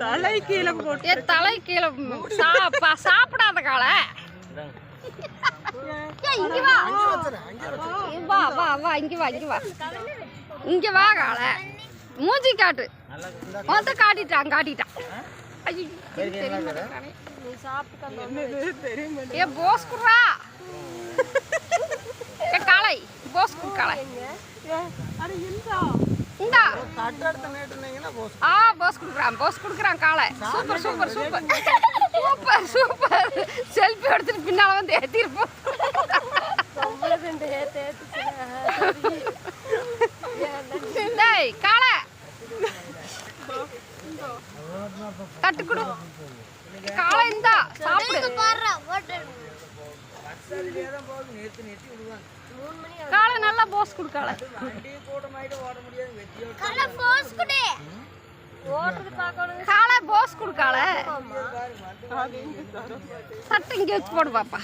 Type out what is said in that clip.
தலை கீழே போட்டு ஏ தலை கீழே சாப்பா சாப்பிடாத காலை இங்க வா. இங்க வா வா வா இங்க வா இங்க வா. இங்க வா காலை மூஞ்சி காட்டு. மொத்த காட்டிட்டான் காட்டிட்டான் ஏ போஸ் குடுறா. ஏ காளை ஆ போஸ் குடுக்குறான் போஸ் குடுக்குறான் காளை super super super. Super super. Selfie எடுத்துட்டு பின்னால வந்து ஏத்திருப்போம். டேய் காளை தட்டு கொடு காளை இந்தா சாப்பிடு. நல்லா போஸ் கொடு காளை காளை போஸ் கொடு. காளை அது இங்க தரும் தட்டு இங்க வச்சு போடு பாப்பா.